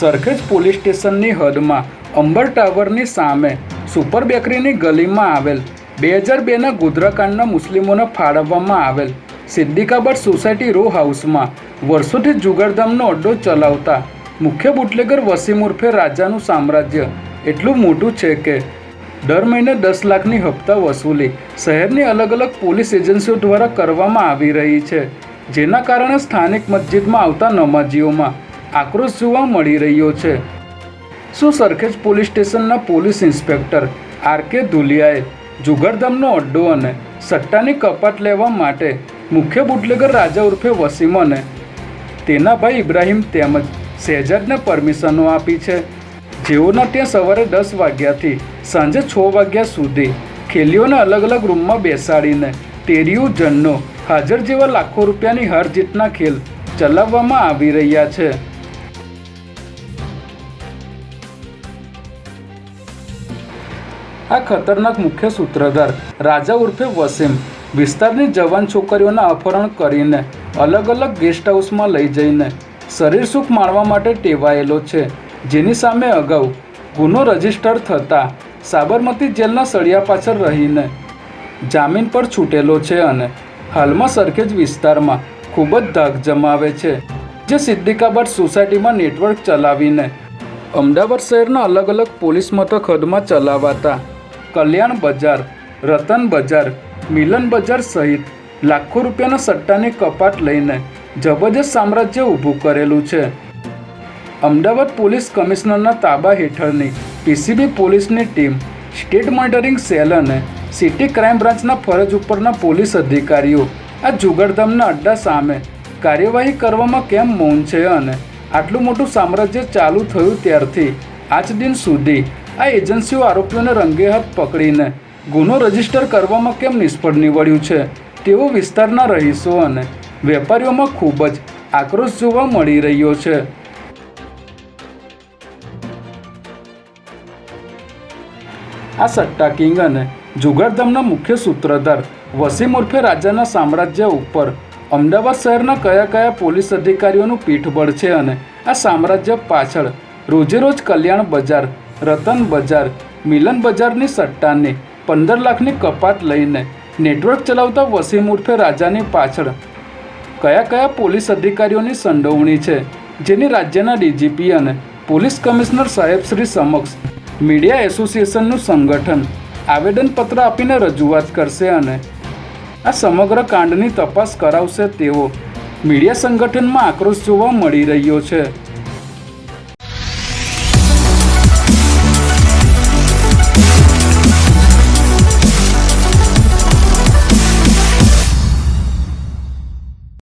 Sarkhej police સ્ટેશનની હદમાં અંબર ટાવરની સામે સુપર બેકરીની ગલીમાં આવેલ બે હજાર બેના ગોધરાકાંડના મુસ્લિમોને ફાળવવામાં આવેલ સિદ્દીકાબાદ સોસાયટી રો હાઉસમાં વર્ષોથી જુગારધામનો અડ્ડો ચલાવતા મુખ્ય બુટલેગર વસીમ ઉર્ફે રાજાનું સામ્રાજ્ય. એટલું મોટું છે કે દર મહિને દસ લાખની હપ્તા વસૂલી શહેરની અલગ અલગ પોલીસ એજન્સીઓ દ્વારા કરવામાં આવી રહી છે, જેના કારણે સ્થાનિક મસ્જિદમાં આવતા નમાજીઓમાં આક્રોશ જોવા મળી રહ્યો છે. શું સરખેજ પોલીસ સ્ટેશનના પોલીસ ઇન્સ્પેક્ટર આર કે ધુલિયાએ જુગરધામનો અડ્ડો અને સટ્ટાની કપાટ લેવા માટે મુખ્ય બુટલેગર રાજા ઉર્ફે વસીમ અને તેના ભાઈ ઇબ્રાહીમ તેમજ શહેજાદને પરમિશનો આપી છે. જેઓના ત્યાં સવારે દસ વાગ્યાથી સાંજે છ વાગ્યા સુધી ખેલીઓને અલગ અલગ રૂમમાં બેસાડીને તેરિયું જન્નો હાજર જેવા લાખો રૂપિયાની હાર જીતના ખેલ ચલાવવામાં આવી રહ્યા છે. આ ખતરનાક મુખ્ય સૂત્રધાર રાજા ઉર્ફે વસીમ વિસ્તારની જવાન છોકરીઓના અપહરણ કરીને અલગ અલગ ગેસ્ટ હાઉસમાં લઈ જઈને શરીર સુખ માણવા માટે ટેવાયેલો છે. જેની સામે અગાઉ ગુનો રજિસ્ટર થતાં સાબરમતી જેલના સળિયા પાછળ રહીને જામીન પર છૂટેલો છે અને હાલમાં સરખેજ વિસ્તારમાં ખૂબ જ ધાક જમાવે છે, જે સિદ્દીકાબાદ સોસાયટીમાં નેટવર્ક ચલાવીને અમદાવાદ શહેરના અલગ અલગ પોલીસ મથક હદમાં ચલાવાતા કલ્યાણ બજાર, રતન બજાર, મિલન બજાર સહિત લાખો રૂપિયાના સટ્ટાની કપાટ લઈને જબરજસ્ત સામ્રાજ્ય ઊભું કરેલું છે. અમદાવાદ પોલીસ કમિશનરના તાબા હેઠળની પીસીબી પોલીસની ટીમ સ્ટેટ મોનિટરિંગ સેલ અને સિટી ક્રાઇમ બ્રાન્ચના ફરજ ઉપરના પોલીસ અધિકારીઓ આ જુગારધામના અડ્ડા સામે કાર્યવાહી કરવામાં કેમ મૌન છે અને આટલું મોટું સામ્રાજ્ય ચાલુ થયું ત્યારથી આજ દિન સુધી આ એજન્સીઓ આરોપીઓને રંગે હાથ પકડીને ગુનો રજિસ્ટર કરવામાં કેમ નિષ્ફળ નીવડ્યું છે તેવો વિસ્તારના રહીશો અને વેપારીઓમાં ખૂબ જ આક્રોશ જોવા મળી રહ્યો છે. આ સટ્ટા કિંગ અને જુગારધામના મુખ્ય સૂત્રધાર વસીમ ઉર્ફે રાજાના સામ્રાજ્ય ઉપર અમદાવાદ શહેરના કયા કયા પોલીસ અધિકારીઓનું પીઠબળ છે અને આ સામ્રાજ્ય પાછળ રોજેરોજ કલ્યાણ બજાર રતન બજાર, મિલન બજારની સટ્ટાની પંદર લાખની કપાત લઈને નેટવર્ક ચલાવતા વસીમ ઉર્ફે રાજાની પાછળ. કયા કયા પોલીસ અધિકારીઓની સંડોવણી છે, જેની રાજ્યના ડીજીપી અને પોલીસ કમિશનર સાહેબ શ્રી સમક્ષ મીડિયા એસોસિએશનનું સંગઠન આવેદનપત્ર આપીને રજૂઆત કરશે અને આ સમગ્ર કાંડની તપાસ કરાવશે તેવો મીડિયા સંગઠનમાં આક્રોશ જોવા મળી રહ્યો છે.